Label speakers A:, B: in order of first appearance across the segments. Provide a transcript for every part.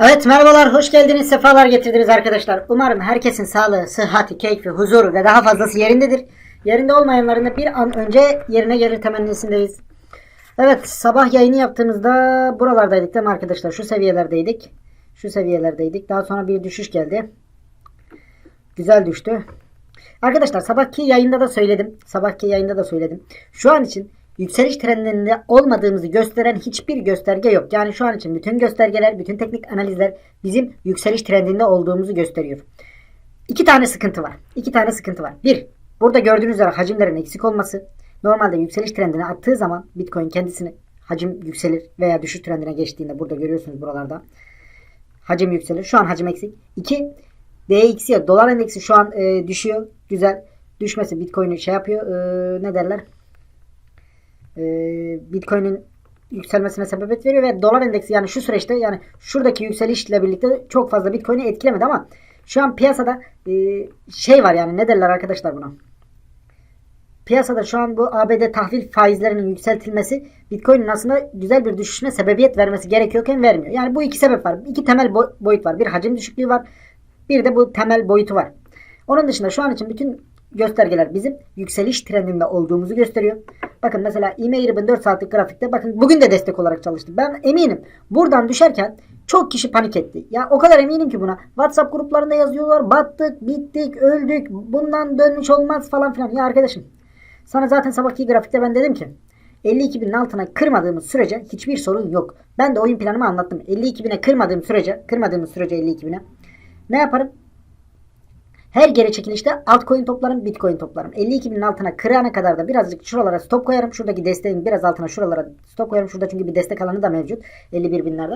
A: Evet merhabalar, hoş geldiniz, sefalar getirdiniz arkadaşlar. Umarım herkesin sağlığı, sıhhati, keyfi, huzuru ve daha fazlası yerindedir. Yerinde olmayanların da bir an önce yerine gelir temennisindeyiz. Evet, sabah yayını yaptığımızda buralardaydık değil mi arkadaşlar? Şu seviyelerdeydik. Şu seviyelerdeydik. Daha sonra bir düşüş geldi. Güzel düştü. Arkadaşlar sabahki yayında da söyledim. Sabahki yayında da söyledim. Şu an için yükseliş trendinde olmadığımızı gösteren hiçbir gösterge yok. Yani şu an için bütün göstergeler, bütün teknik analizler bizim yükseliş trendinde olduğumuzu gösteriyor. İki tane sıkıntı var. İki tane sıkıntı var. Bir, burada gördüğünüz üzere hacimlerin eksik olması. Normalde yükseliş trendine attığı zaman Bitcoin kendisini hacim yükselir veya düşüş trendine geçtiğinde burada görüyorsunuz buralarda. Hacim yükselir. Şu an hacim eksik. İki, DXY dolar endeksi şu an e, düşüyor. Güzel. Düşmesi Bitcoin'i şey yapıyor. E, ne derler? E, Bitcoin'in yükselmesine sebebiyet veriyor ve dolar endeksi yani şu süreçte yani şuradaki yükselişle birlikte çok fazla Bitcoin'i etkilemedi ama şu an piyasada e, şey var yani ne derler arkadaşlar buna? Piyasada şu an bu ABD tahvil faizlerinin yükseltilmesi Bitcoin'in aslında güzel bir düşüşüne sebebiyet vermesi gerekiyorken vermiyor. Yani bu iki sebep var. İki temel bo- boyut var. Bir hacim düşüklüğü var. Bir de bu temel boyutu var. Onun dışında şu an için bütün göstergeler bizim yükseliş trendinde olduğumuzu gösteriyor. Bakın mesela e-mail ribbon 4 saatlik grafikte bakın bugün de destek olarak çalıştı. Ben eminim buradan düşerken çok kişi panik etti. Ya o kadar eminim ki buna. WhatsApp gruplarında yazıyorlar. Battık, bittik, öldük. Bundan dönüş olmaz falan filan. Ya arkadaşım sana zaten sabahki grafikte ben dedim ki 52 binin altına kırmadığımız sürece hiçbir sorun yok. Ben de oyun planımı anlattım. 52 bine kırmadığım sürece, kırmadığımız sürece 52 bine ne yaparım? Her geri çekilişte altcoin toplarım, bitcoin toplarım. 52 binin altına kırana kadar da birazcık şuralara stop koyarım. Şuradaki desteğin biraz altına şuralara stop koyarım. Şurada çünkü bir destek alanı da mevcut. 51 binlerde.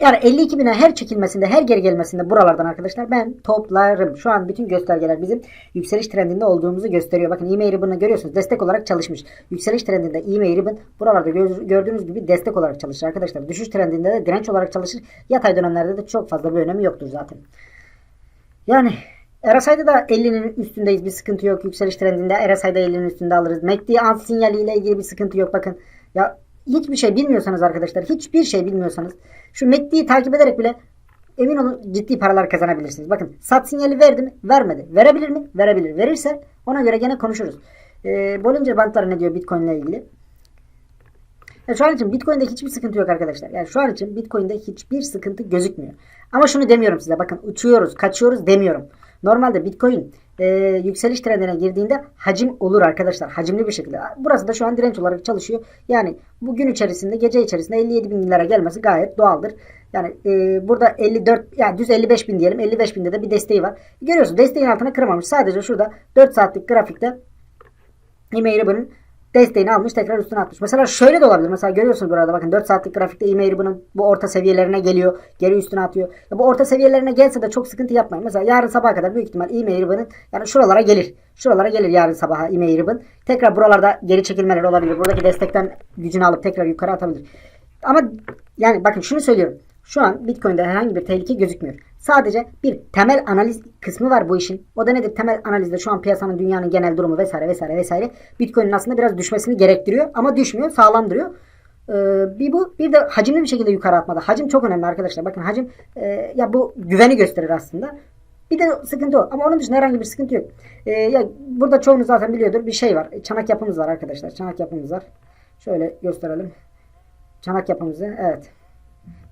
A: Yani 52 bine her çekilmesinde, her geri gelmesinde buralardan arkadaşlar ben toplarım. Şu an bütün göstergeler bizim yükseliş trendinde olduğumuzu gösteriyor. Bakın e-mail ribbon'ı görüyorsunuz. Destek olarak çalışmış. Yükseliş trendinde e-mail ribbon buralarda gö- gördüğünüz gibi destek olarak çalışır arkadaşlar. Düşüş trendinde de direnç olarak çalışır. Yatay dönemlerde de çok fazla bir önemi yoktur zaten. Yani RSI'de da 50'nin üstündeyiz. Bir sıkıntı yok. Yükseliş trendinde RSI'de 50'nin üstünde alırız. MACD alt sinyaliyle ilgili bir sıkıntı yok. Bakın ya hiçbir şey bilmiyorsanız arkadaşlar hiçbir şey bilmiyorsanız şu MACD'yi takip ederek bile emin olun ciddi paralar kazanabilirsiniz. Bakın sat sinyali verdi mi? Vermedi. Verebilir mi? Verebilir. Verirse ona göre gene konuşuruz. Ee, Bollinger Bandlar ne diyor Bitcoin ile ilgili? Ya şu an için Bitcoin'de hiçbir sıkıntı yok arkadaşlar. Yani şu an için Bitcoin'de hiçbir sıkıntı gözükmüyor. Ama şunu demiyorum size. Bakın uçuyoruz, kaçıyoruz demiyorum. Normalde Bitcoin e, yükseliş trendine girdiğinde hacim olur arkadaşlar. Hacimli bir şekilde. Burası da şu an direnç olarak çalışıyor. Yani bu gün içerisinde, gece içerisinde 57 bin lira gelmesi gayet doğaldır. Yani e, burada 54 yani düz 55 bin diyelim. 55 binde de bir desteği var. Görüyorsunuz desteğin altına kırmamış. Sadece şurada 4 saatlik grafikte ribbon'ın desteğini almış tekrar üstüne atmış. Mesela şöyle de olabilir. Mesela görüyorsunuz burada bakın 4 saatlik grafikte e-mail ribbon'ın bu orta seviyelerine geliyor. Geri üstüne atıyor. Ya bu orta seviyelerine gelse de çok sıkıntı yapmayın. Mesela yarın sabaha kadar büyük ihtimal e-mail ribbon'ın yani şuralara gelir. Şuralara gelir yarın sabaha e-mail ribbon. Tekrar buralarda geri çekilmeler olabilir. Buradaki destekten gücünü alıp tekrar yukarı atabilir. Ama yani bakın şunu söylüyorum. Şu an Bitcoin'de herhangi bir tehlike gözükmüyor. Sadece bir temel analiz kısmı var bu işin. O da nedir? Temel analizde şu an piyasanın dünyanın genel durumu vesaire vesaire vesaire. Bitcoin'in aslında biraz düşmesini gerektiriyor ama düşmüyor, sağlam duruyor. Ee, bir bu bir de hacimli bir şekilde yukarı atmada. Hacim çok önemli arkadaşlar. Bakın hacim e, ya bu güveni gösterir aslında. Bir de sıkıntı o. Ama onun dışında herhangi bir sıkıntı yok. Ee, ya burada çoğunuz zaten biliyordur. Bir şey var. Çanak yapımız var arkadaşlar. Çanak yapımız var. Şöyle gösterelim. Çanak yapımızı. Evet.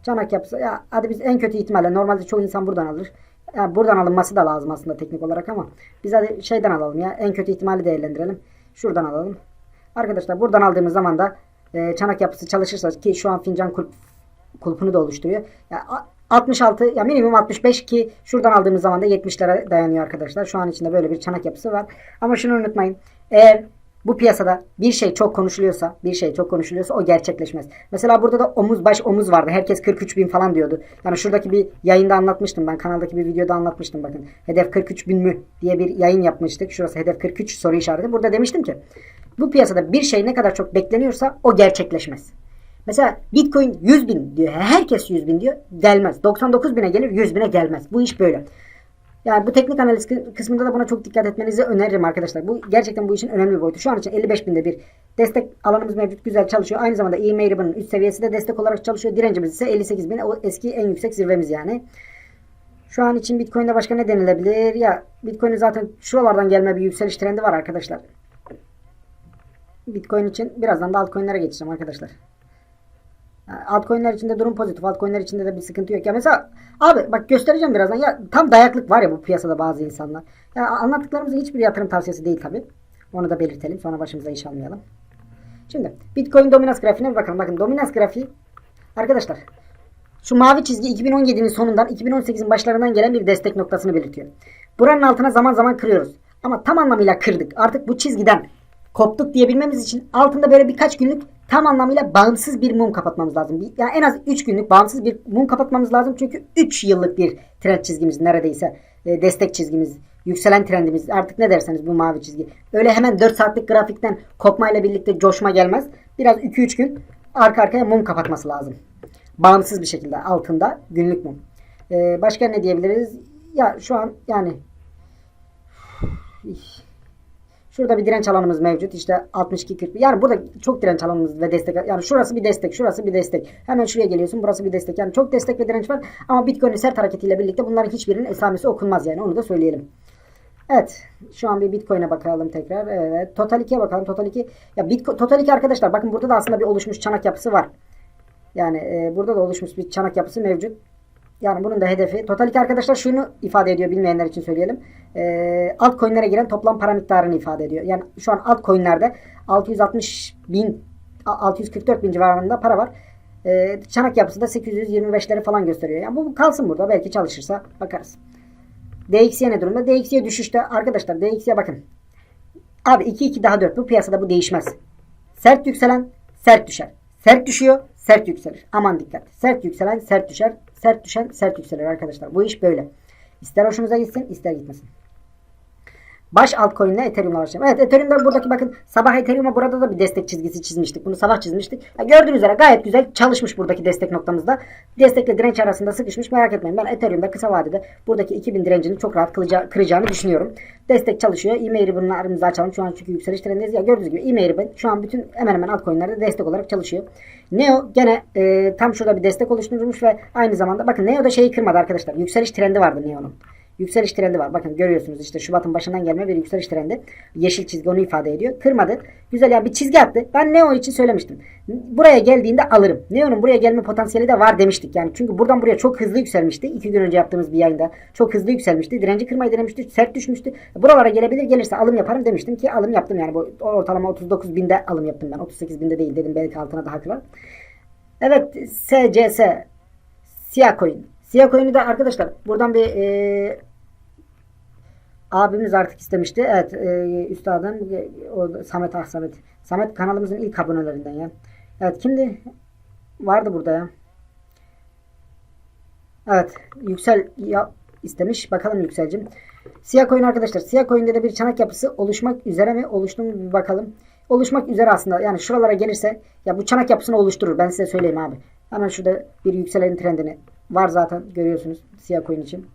A: Çanak yapısı. Ya hadi biz en kötü ihtimalle normalde çoğu insan buradan alır. Yani buradan alınması da lazım aslında teknik olarak ama biz hadi şeyden alalım ya. En kötü ihtimali değerlendirelim. Şuradan alalım. Arkadaşlar buradan aldığımız zaman da e, çanak yapısı çalışırsa ki şu an fincan kulp, kulpunu da oluşturuyor. Ya, a- 66 ya minimum 65 ki şuradan aldığımız zaman da 70'lere dayanıyor arkadaşlar. Şu an içinde böyle bir çanak yapısı var. Ama şunu unutmayın. Eğer bu piyasada bir şey çok konuşuluyorsa, bir şey çok konuşuluyorsa o gerçekleşmez. Mesela burada da omuz baş omuz vardı. Herkes 43 bin falan diyordu. Yani şuradaki bir yayında anlatmıştım ben. Kanaldaki bir videoda anlatmıştım bakın. Hedef 43 bin mü diye bir yayın yapmıştık. Şurası hedef 43 soru işareti. Burada demiştim ki bu piyasada bir şey ne kadar çok bekleniyorsa o gerçekleşmez. Mesela Bitcoin 100 bin diyor. Herkes 100 bin diyor. Gelmez. 99 bine gelir 100 bine gelmez. Bu iş böyle. Yani bu teknik analiz kı- kısmında da buna çok dikkat etmenizi öneririm arkadaşlar. Bu gerçekten bu işin önemli bir boyutu. Şu an için 55 binde bir destek alanımız mevcut. Güzel çalışıyor. Aynı zamanda e-mail ribbon'ın üst seviyesi de destek olarak çalışıyor. Direncimiz ise 58 bin. O eski en yüksek zirvemiz yani. Şu an için Bitcoin'de başka ne denilebilir? Ya Bitcoin'in zaten şuralardan gelme bir yükseliş trendi var arkadaşlar. Bitcoin için birazdan da altcoin'lere geçeceğim arkadaşlar. Yani altcoin'ler içinde durum pozitif. Altcoin'ler içinde de bir sıkıntı yok. Ya mesela abi bak göstereceğim birazdan. Ya tam dayaklık var ya bu piyasada bazı insanlar. Ya anlattıklarımızın hiçbir yatırım tavsiyesi değil tabi. Onu da belirtelim. Sonra başımıza iş almayalım. Şimdi Bitcoin dominans grafiğine bir bakalım. Bakın dominans grafiği arkadaşlar şu mavi çizgi 2017'nin sonundan 2018'in başlarından gelen bir destek noktasını belirtiyor. Buranın altına zaman zaman kırıyoruz. Ama tam anlamıyla kırdık. Artık bu çizgiden koptuk diyebilmemiz için altında böyle birkaç günlük tam anlamıyla bağımsız bir mum kapatmamız lazım. Yani en az 3 günlük bağımsız bir mum kapatmamız lazım. Çünkü 3 yıllık bir trend çizgimiz neredeyse. E, destek çizgimiz, yükselen trendimiz artık ne derseniz bu mavi çizgi. Öyle hemen 4 saatlik grafikten kopmayla birlikte coşma gelmez. Biraz 2-3 gün arka arkaya mum kapatması lazım. Bağımsız bir şekilde altında günlük mum. E, başka ne diyebiliriz? Ya şu an yani Şurada bir direnç alanımız mevcut. İşte 62 40. Yani burada çok direnç alanımız ve destek. Yani şurası bir destek, şurası bir destek. Hemen şuraya geliyorsun. Burası bir destek. Yani çok destek ve direnç var. Ama Bitcoin'in sert hareketiyle birlikte bunların hiçbirinin esamesi okunmaz yani. Onu da söyleyelim. Evet. Şu an bir Bitcoin'e bakalım tekrar. Evet. Total 2'ye bakalım. Total 2. Ya Bitcoin, Total 2 arkadaşlar bakın burada da aslında bir oluşmuş çanak yapısı var. Yani e, burada da oluşmuş bir çanak yapısı mevcut. Yani bunun da hedefi. Total 2 arkadaşlar şunu ifade ediyor bilmeyenler için söyleyelim. Ee, altcoin'lere giren toplam para miktarını ifade ediyor. Yani şu an altcoin'lerde 660 bin 644 bin civarında para var. Ee, çanak yapısı da 825'leri falan gösteriyor. Yani bu kalsın burada. Belki çalışırsa bakarız. DXY ne durumda? DXY düşüşte. Arkadaşlar DXY bakın. Abi 2 2 daha 4. Bu piyasada bu değişmez. Sert yükselen sert düşer. Sert düşüyor, sert yükselir. Aman dikkat. Sert yükselen sert düşer, sert düşen sert yükselir arkadaşlar. Bu iş böyle. İster hoşunuza gitsin, ister gitmesin. Baş altcoin ile Ethereum'la başlayalım. Evet Ethereum'da buradaki bakın sabah Ethereum'a burada da bir destek çizgisi çizmiştik. Bunu sabah çizmiştik. Ya gördüğünüz üzere gayet güzel çalışmış buradaki destek noktamızda. Destekle direnç arasında sıkışmış merak etmeyin. Ben Ethereum'da kısa vadede buradaki 2000 direncini çok rahat kılaca- kıracağını düşünüyorum. Destek çalışıyor. E-mail ribbon'larımızı açalım. Şu an çünkü yükseliş trendeyiz. Ya gördüğünüz gibi e-mail ribbon şu an bütün hemen hemen altcoin'lerde destek olarak çalışıyor. Neo gene e, tam şurada bir destek oluşturmuş ve aynı zamanda bakın Neo'da şeyi kırmadı arkadaşlar. Yükseliş trendi vardı Neo'nun. Yükseliş trendi var. Bakın görüyorsunuz işte Şubat'ın başından gelme bir yükseliş trendi. Yeşil çizgi onu ifade ediyor. Kırmadı. Güzel ya bir çizgi attı. Ben Neo için söylemiştim. Buraya geldiğinde alırım. Neo'nun buraya gelme potansiyeli de var demiştik. Yani çünkü buradan buraya çok hızlı yükselmişti. İki gün önce yaptığımız bir yayında. Çok hızlı yükselmişti. Direnci kırmayı denemişti. Sert düşmüştü. Buralara gelebilir. Gelirse alım yaparım demiştim ki alım yaptım. Yani bu ortalama 39 binde alım yaptım ben. 38 binde değil dedim. Belki altına daha kırar. Evet SCS Siyah coin. Siyah coin'i de arkadaşlar buradan bir e, abimiz artık istemişti. Evet e, üstadın e, o Samet Ah Samet. Samet kanalımızın ilk abonelerinden ya. Evet kimdi? Vardı burada ya. Evet Yüksel ya, istemiş. Bakalım Yükselcim. Siyah coin arkadaşlar. Siyah coin'de de bir çanak yapısı oluşmak üzere mi? Oluştu mu bir bakalım. Oluşmak üzere aslında. Yani şuralara gelirse ya bu çanak yapısını oluşturur. Ben size söyleyeyim abi. Hemen şurada bir yükselen trendini var zaten görüyorsunuz siyah coin için.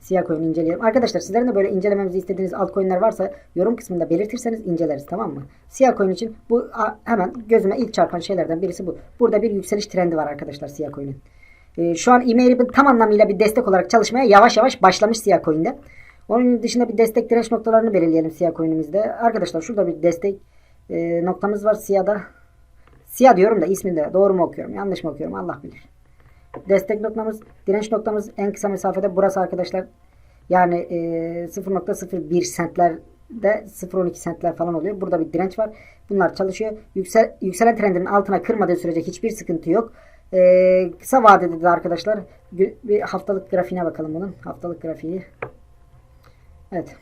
A: Siyah coin inceleyelim. Arkadaşlar sizlerin de böyle incelememizi istediğiniz altcoin'ler varsa yorum kısmında belirtirseniz inceleriz tamam mı? Siyah coin için bu hemen gözüme ilk çarpan şeylerden birisi bu. Burada bir yükseliş trendi var arkadaşlar siyah coin'in. Ee, şu an e-mail ribbon tam anlamıyla bir destek olarak çalışmaya yavaş yavaş başlamış siyah coin'de. Onun dışında bir destek direnç noktalarını belirleyelim siyah coin'imizde. Arkadaşlar şurada bir destek e, noktamız var siyahda. Siyah diyorum da isminde doğru mu okuyorum yanlış mı okuyorum Allah bilir. Destek noktamız, direnç noktamız en kısa mesafede burası arkadaşlar. Yani e, 0.01 sentlerde 0.12 sentler falan oluyor. Burada bir direnç var. Bunlar çalışıyor. Yüksel, yükselen trendinin altına kırmadığı sürece hiçbir sıkıntı yok. E, kısa vadede de arkadaşlar bir haftalık grafiğine bakalım bunun. Haftalık grafiği. Evet.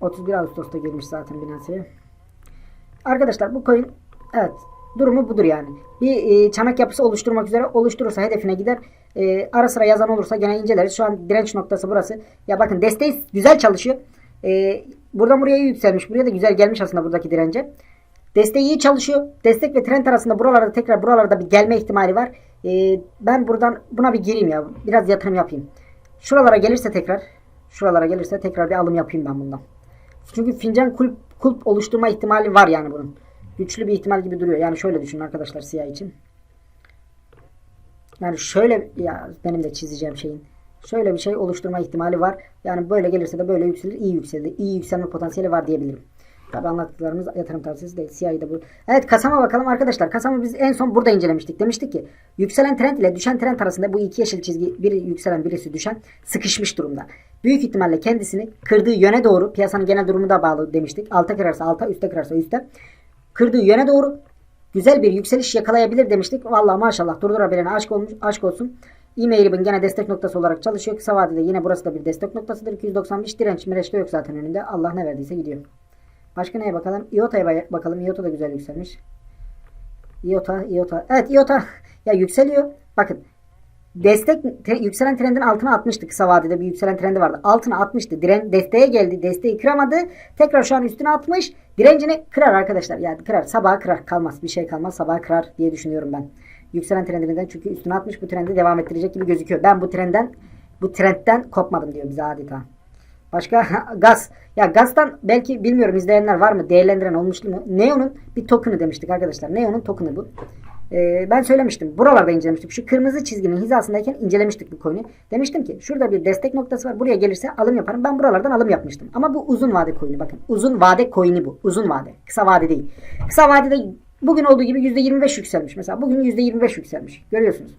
A: 31 Ağustos'ta girmiş zaten Binance'ye. Arkadaşlar bu coin evet durumu budur yani. Bir e, çanak yapısı oluşturmak üzere oluşturursa hedefine gider. E, ara sıra yazan olursa gene inceleriz. Şu an direnç noktası burası. Ya bakın desteği güzel çalışıyor. E, buradan buraya yükselmiş. Buraya da güzel gelmiş aslında buradaki dirence. Desteği iyi çalışıyor. Destek ve trend arasında buralarda tekrar buralarda bir gelme ihtimali var. Ee, ben buradan buna bir gireyim ya. Biraz yatırım yapayım. Şuralara gelirse tekrar şuralara gelirse tekrar bir alım yapayım ben bundan. Çünkü fincan kulp, kulp oluşturma ihtimali var yani bunun. Güçlü bir ihtimal gibi duruyor. Yani şöyle düşünün arkadaşlar siyah için. Yani şöyle ya benim de çizeceğim şeyin. Şöyle bir şey oluşturma ihtimali var. Yani böyle gelirse de böyle yükselir. iyi yükseldi. İyi yükselme potansiyeli var diyebilirim. Tabi anlattıklarımız yatırım tavsiyesi değil. CIA'yı da bu. Evet kasama bakalım arkadaşlar. Kasamı biz en son burada incelemiştik. Demiştik ki yükselen trend ile düşen trend arasında bu iki yeşil çizgi biri yükselen birisi düşen sıkışmış durumda. Büyük ihtimalle kendisini kırdığı yöne doğru piyasanın genel durumu da bağlı demiştik. Alta kırarsa alta üstte kırarsa üstte. Kırdığı yöne doğru güzel bir yükseliş yakalayabilir demiştik. Vallahi maşallah durdurabilene aşk olmuş, aşk olsun. E-Mail'in gene destek noktası olarak çalışıyor. Kısa vadede yine burası da bir destek noktasıdır. 295 direnç mireç de yok zaten önünde. Allah ne verdiyse gidiyor. Başka neye bakalım? IOTA'ya bakalım. IOTA da güzel yükselmiş. IOTA, IOTA. Evet IOTA ya yükseliyor. Bakın destek tre- yükselen trendin altına atmıştı kısa vadede bir yükselen trendi vardı. Altına atmıştı. Diren desteğe geldi. Desteği kıramadı. Tekrar şu an üstüne atmış. Direncini kırar arkadaşlar. Yani kırar. Sabaha kırar. Kalmaz. Bir şey kalmaz. Sabaha kırar diye düşünüyorum ben. Yükselen trendinden çünkü üstüne atmış. Bu trendi devam ettirecek gibi gözüküyor. Ben bu trendden bu trendten kopmadım diyor bize adeta. Başka gaz. Ya gazdan belki bilmiyorum izleyenler var mı? Değerlendiren olmuştu mu? Neon'un bir token'ı demiştik arkadaşlar. Neon'un token'ı bu. Ee, ben söylemiştim. Buralarda incelemiştik. Şu kırmızı çizginin hizasındayken incelemiştik bu coin'i. Demiştim ki şurada bir destek noktası var. Buraya gelirse alım yaparım. Ben buralardan alım yapmıştım. Ama bu uzun vade coin'i bakın. Uzun vade coin'i bu. Uzun vade. Kısa vade değil. Kısa vadede bugün olduğu gibi %25 yükselmiş. Mesela bugün %25 yükselmiş. Görüyorsunuz.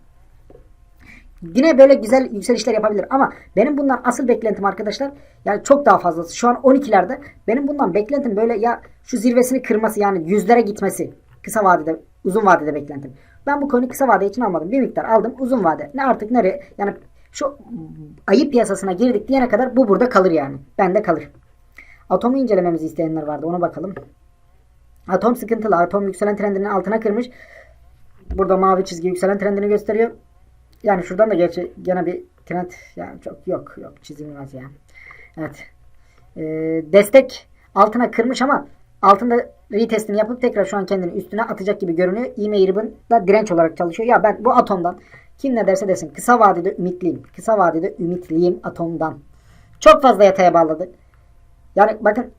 A: Yine böyle güzel yükselişler yapabilir ama benim bundan asıl beklentim arkadaşlar yani çok daha fazlası. Şu an 12'lerde benim bundan beklentim böyle ya şu zirvesini kırması yani yüzlere gitmesi kısa vadede uzun vadede beklentim. Ben bu konuyu kısa vade için almadım. Bir miktar aldım uzun vade. Ne artık nereye yani şu ayı piyasasına girdik diyene kadar bu burada kalır yani. Bende kalır. Atomu incelememizi isteyenler vardı ona bakalım. Atom sıkıntılı. Atom yükselen trendinin altına kırmış. Burada mavi çizgi yükselen trendini gösteriyor. Yani şuradan da gerçi gene bir trend yani çok yok yok çizilmez ya. Evet. Ee, destek altına kırmış ama altında retestini yapıp tekrar şu an kendini üstüne atacak gibi görünüyor. E-mail da direnç olarak çalışıyor. Ya ben bu atomdan kim ne derse desin kısa vadede ümitliyim. Kısa vadede ümitliyim atomdan. Çok fazla yataya bağladı. Yani bakın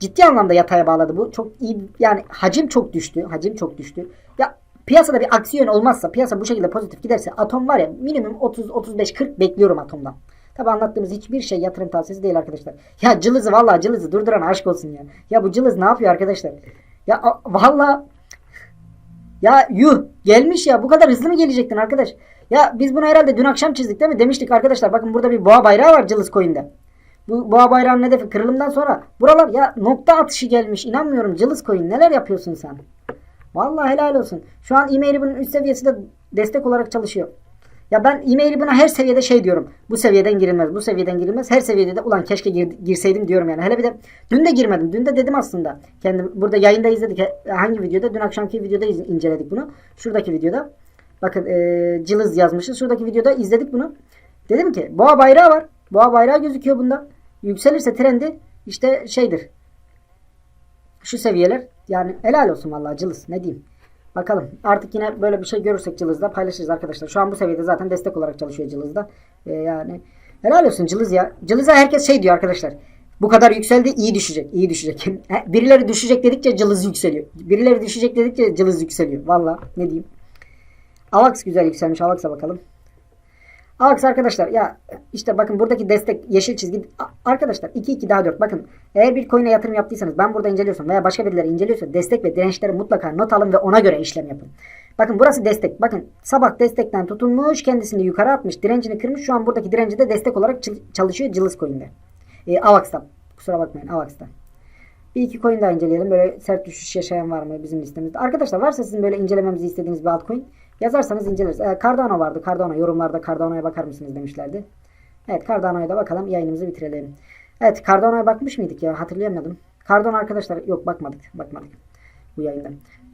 A: ciddi anlamda yataya bağladı bu. Çok iyi yani hacim çok düştü. Hacim çok düştü. Ya piyasada bir aksiyon olmazsa piyasa bu şekilde pozitif giderse atom var ya minimum 30 35 40 bekliyorum atomdan. Tabi anlattığımız hiçbir şey yatırım tavsiyesi değil arkadaşlar. Ya cılızı vallahi cılızı durduran aşk olsun ya. Ya bu cılız ne yapıyor arkadaşlar? Ya a- vallahi ya yuh gelmiş ya bu kadar hızlı mı gelecektin arkadaş? Ya biz bunu herhalde dün akşam çizdik değil mi? Demiştik arkadaşlar bakın burada bir boğa bayrağı var cılız coin'de. Bu boğa bayrağının hedefi kırılımdan sonra buralar ya nokta atışı gelmiş. İnanmıyorum cılız coin neler yapıyorsun sen? Vallahi helal olsun. Şu an e-maili bunun üst seviyesi de destek olarak çalışıyor. Ya ben e-maili buna her seviyede şey diyorum. Bu seviyeden girilmez, bu seviyeden girilmez. Her seviyede de ulan keşke gir, girseydim diyorum yani. Hele bir de dün de girmedim. Dün de dedim aslında. Kendim burada yayında izledik. Hangi videoda? Dün akşamki videoda inceledik bunu. Şuradaki videoda. Bakın e, cılız yazmışız. Şuradaki videoda izledik bunu. Dedim ki boğa bayrağı var. Boğa bayrağı gözüküyor bunda. Yükselirse trendi işte şeydir. Şu seviyeler yani helal olsun vallahi cılız ne diyeyim. Bakalım artık yine böyle bir şey görürsek Cılız'da paylaşırız arkadaşlar. Şu an bu seviyede zaten destek olarak çalışıyor Cılız'da. Ee, yani helal olsun Cılız ya. Cılız'a herkes şey diyor arkadaşlar. Bu kadar yükseldi iyi düşecek. iyi düşecek. Birileri düşecek dedikçe Cılız yükseliyor. Birileri düşecek dedikçe Cılız yükseliyor. Valla ne diyeyim. Avax güzel yükselmiş. Avax'a bakalım. Avax arkadaşlar ya işte bakın buradaki destek yeşil çizgi arkadaşlar 2 2 daha 4 bakın eğer bir coin'e yatırım yaptıysanız ben burada inceliyorsam veya başka birileri inceliyorsa destek ve dirençleri mutlaka not alın ve ona göre işlem yapın. Bakın burası destek. Bakın sabah destekten tutunmuş kendisini yukarı atmış direncini kırmış şu an buradaki direnci de destek olarak çalışıyor Cılız coin'de. E, Avax'ta kusura bakmayın Avax'ta. Bir iki coin daha inceleyelim. Böyle sert düşüş yaşayan var mı bizim listemizde? Arkadaşlar varsa sizin böyle incelememizi istediğiniz bir altcoin yazarsanız inceleriz. Ee, Cardano vardı. Cardano yorumlarda Cardano'ya bakar mısınız demişlerdi. Evet Cardano'ya da bakalım. Yayınımızı bitirelim. Evet Cardano'ya bakmış mıydık ya? Hatırlayamadım. Cardano arkadaşlar yok bakmadık. Bakmadık bu yayında.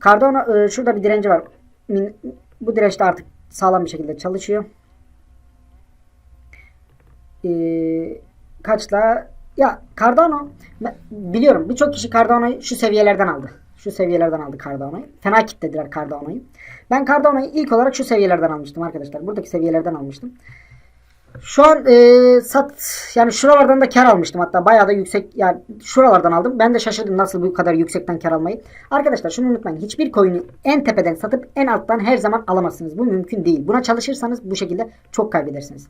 A: Cardano e, şurada bir direnci var. Min, bu direnç de artık sağlam bir şekilde çalışıyor. E, kaçla ya Cardano biliyorum birçok kişi Cardano'yu şu seviyelerden aldı. Şu seviyelerden aldı Cardano'yu. Fena kitlediler Cardano'yu. Ben Cardano'yu ilk olarak şu seviyelerden almıştım arkadaşlar. Buradaki seviyelerden almıştım. Şu an e, sat yani şuralardan da kar almıştım hatta bayağı da yüksek yani şuralardan aldım. Ben de şaşırdım nasıl bu kadar yüksekten kar almayı. Arkadaşlar şunu unutmayın. Hiçbir coin'i en tepeden satıp en alttan her zaman alamazsınız. Bu mümkün değil. Buna çalışırsanız bu şekilde çok kaybedersiniz.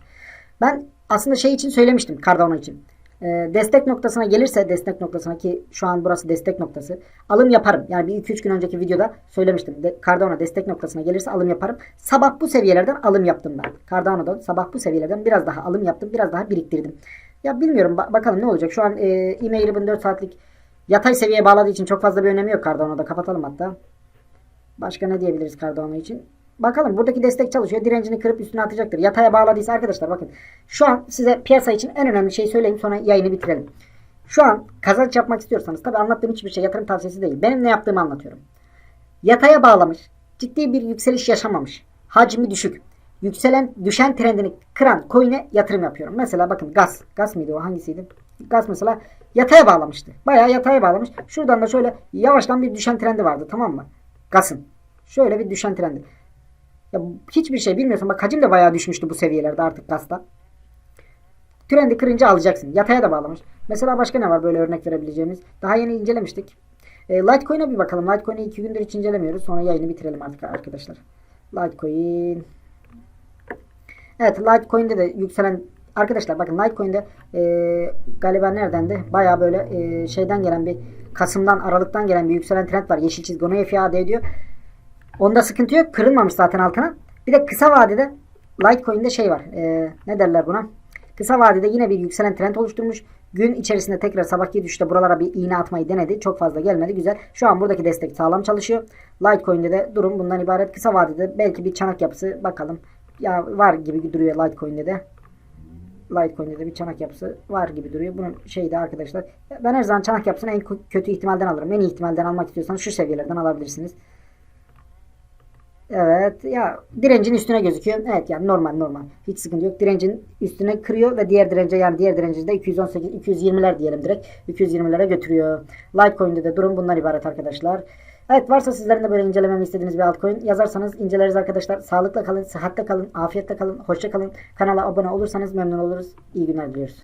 A: Ben aslında şey için söylemiştim Cardano için. E, destek noktasına gelirse destek noktasına ki şu an burası destek noktası alım yaparım. Yani bir 2-3 gün önceki videoda söylemiştim. De, Cardano destek noktasına gelirse alım yaparım. Sabah bu seviyelerden alım yaptım ben. Cardano'dan sabah bu seviyelerden biraz daha alım yaptım. Biraz daha biriktirdim. Ya bilmiyorum ba- bakalım ne olacak. Şu an e, e-mail'i 4 saatlik yatay seviyeye bağladığı için çok fazla bir önemi yok Cardano'da. Kapatalım hatta. Başka ne diyebiliriz Cardano için? Bakalım buradaki destek çalışıyor. Direncini kırıp üstüne atacaktır. Yataya bağladıysa arkadaşlar bakın. Şu an size piyasa için en önemli şeyi söyleyeyim sonra yayını bitirelim. Şu an kazanç yapmak istiyorsanız tabi anlattığım hiçbir şey yatırım tavsiyesi değil. Benim ne yaptığımı anlatıyorum. Yataya bağlamış. Ciddi bir yükseliş yaşamamış. Hacmi düşük. Yükselen düşen trendini kıran coin'e yatırım yapıyorum. Mesela bakın gaz. Gaz mıydı o hangisiydi? Gaz mesela yataya bağlamıştı. Bayağı yataya bağlamış. Şuradan da şöyle yavaştan bir düşen trendi vardı tamam mı? Gaz'ın. Şöyle bir düşen trendi. Ya hiçbir şey bilmiyorsun. Bak hacim de bayağı düşmüştü bu seviyelerde artık gazda. Trendi kırınca alacaksın. Yataya da bağlamış. Mesela başka ne var böyle örnek verebileceğimiz? Daha yeni incelemiştik. E, Litecoin'e bir bakalım. Litecoin'i iki gündür hiç incelemiyoruz. Sonra yayını bitirelim artık arkadaşlar. Litecoin. Evet Litecoin'de de yükselen arkadaşlar bakın Litecoin'de e, galiba neredendi? Baya böyle e, şeyden gelen bir Kasım'dan Aralık'tan gelen bir yükselen trend var. Yeşil çizgi onu ifade ediyor. Onda sıkıntı yok. Kırılmamış zaten altına. Bir de kısa vadede Litecoin'de şey var. E, ne derler buna? Kısa vadede yine bir yükselen trend oluşturmuş. Gün içerisinde tekrar sabahki düşüşte buralara bir iğne atmayı denedi. Çok fazla gelmedi. Güzel. Şu an buradaki destek sağlam çalışıyor. Litecoin'de de durum bundan ibaret. Kısa vadede belki bir çanak yapısı bakalım. Ya var gibi duruyor Litecoin'de de. Litecoin'de de bir çanak yapısı var gibi duruyor. Bunun şeyi de arkadaşlar. Ben her zaman çanak yapısını en kötü ihtimalden alırım. En iyi ihtimalden almak istiyorsanız şu seviyelerden alabilirsiniz. Evet ya direncin üstüne gözüküyor. Evet yani normal normal. Hiç sıkıntı yok. Direncin üstüne kırıyor ve diğer dirence yani diğer direnci de 218 220'ler diyelim direkt. 220'lere götürüyor. Litecoin'de de durum bundan ibaret arkadaşlar. Evet varsa sizlerin de böyle incelememi istediğiniz bir altcoin yazarsanız inceleriz arkadaşlar. Sağlıkla kalın, sıhhatle kalın, afiyetle kalın, hoşça kalın. Kanala abone olursanız memnun oluruz. İyi günler diliyoruz.